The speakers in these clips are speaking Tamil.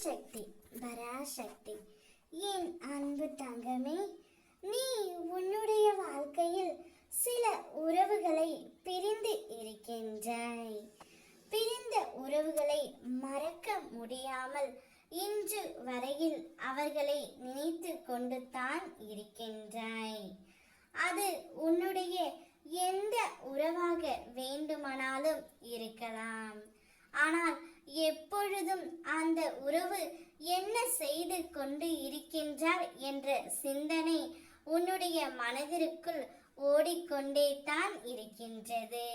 சக்தி பராசக்தி. என் அன்பு தங்கமே நீ உன்னுடைய வாழ்க்கையில் சில உறவுகளை பிரிந்து இருக்கின்றாய். பிரிந்த உறவுகளை மறக்க முடியாமல் இன்று வரையில் அவர்களை நினைத்து கொண்டு தான் இருக்கின்றாய். அது உன்னுடைய எந்த உறவாக வேண்டுமானாலும் இருக்கலாம். ஆனால் எப்பொழுதும் அந்த உறவு என்ன செய்து கொண்டு இருக்கின்றார் என்ற சிந்தனை உன்னுடைய மனதிற்குள் ஓடிக்கொண்டே தான் இருக்கின்றது.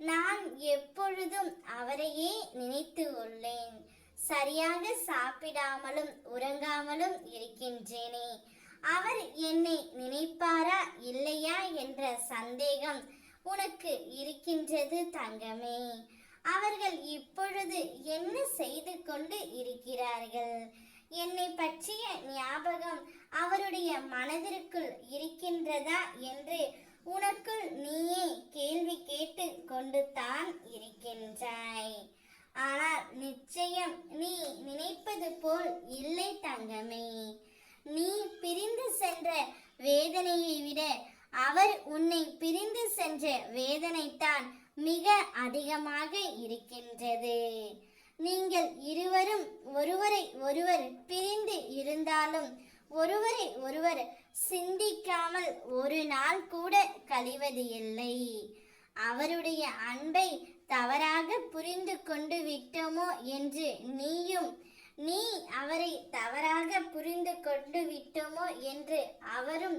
நான் எப்பொழுதும் அவரையே நினைத்து உள்ளேன். சரியாக சாப்பிடாமலும் உறங்காமலும் இருக்கின்றேனே. அவர் என்னை நினைப்பாரா இல்லையா என்ற சந்தேகம் உனக்கு இருக்கின்றது தங்கமே. அவர்கள் இப்பொழுது என்ன செய்து கொண்டு இருக்கிறார்கள்? என்னை பற்றிய ஞாபகம் அவருடைய மனதிற்குள் இருக்கின்றதா என்று உனக்குள் நீயே கேள்வி கேட்டு கொண்டு தான் இருக்கின்றாய். ஆனால் நிச்சயம் நீ நினைப்பது போல் இல்லை தங்கமே. நீ பிரிந்து சென்ற வேதனையை விட அவர் உன்னை பிரிந்து சென்ற வேதனைத்தான் மிக அதிகமாக இருக்கின்றது. நீங்கள் இருவரும் ஒருவரை ஒருவர் பிரிந்து இருந்தாலும் ஒருவரை ஒருவர் சிந்திக்காமல் ஒரு நாள் கூட கழிவது இல்லை. அவருடைய அன்பை தவறாக புரிந்து கொண்டு விட்டோமோ என்று நீயும் நீ அவரை தவறாக புரிந்து கொண்டு விட்டோமோ என்று அவரும்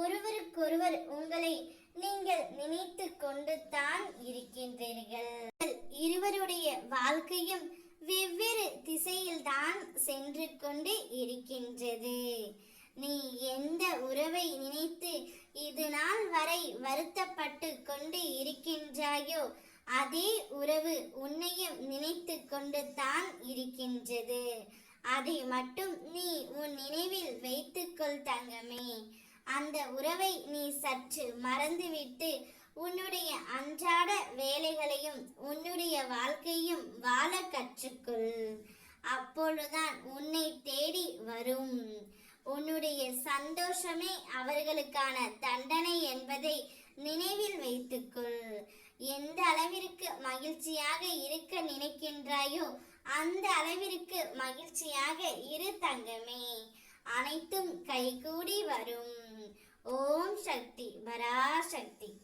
ஒருவருக்கொருவர் உங்களை நீங்கள் நினைத்து கொண்டு தான் இருக்கின்றீர்கள். இருவருடைய வாழ்க்கையும் வெவ்வேறு திசையில் தான் சென்று கொண்டு இருக்கின்றது. நீ எந்த உறவை நினைத்து இது நாள் வரை வருத்தப்பட்டு கொண்டு இருக்கின்றாயோ அதே உறவு உன்னையும் நினைத்து கொண்டு தான் இருக்கின்றது. அதை மட்டும் நீ உன் நினைவில் வைத்துக்கொள் தங்கமே. அந்த உறவை நீ சற்று மறந்துவிட்டு உன்னுடைய அன்றாட வேலைகளையும் உன்னுடைய வாழ்க்கையும் வாழ கற்றுக்கொள். அப்பொழுதுதான் உன்னை தேடி வரும். உன்னுடைய சந்தோஷமே அவர்களுக்கான தண்டனை என்பதை நினைவில் வைத்துக்கொள். எந்த அளவிற்கு மகிழ்ச்சியாக இருக்க நினைக்கின்றாயோ அந்த அளவிற்கு மகிழ்ச்சியாக இரு தங்கமே. அனைத்தும் கைகூடி வரும். ஓம் சக்தி பராசக்தி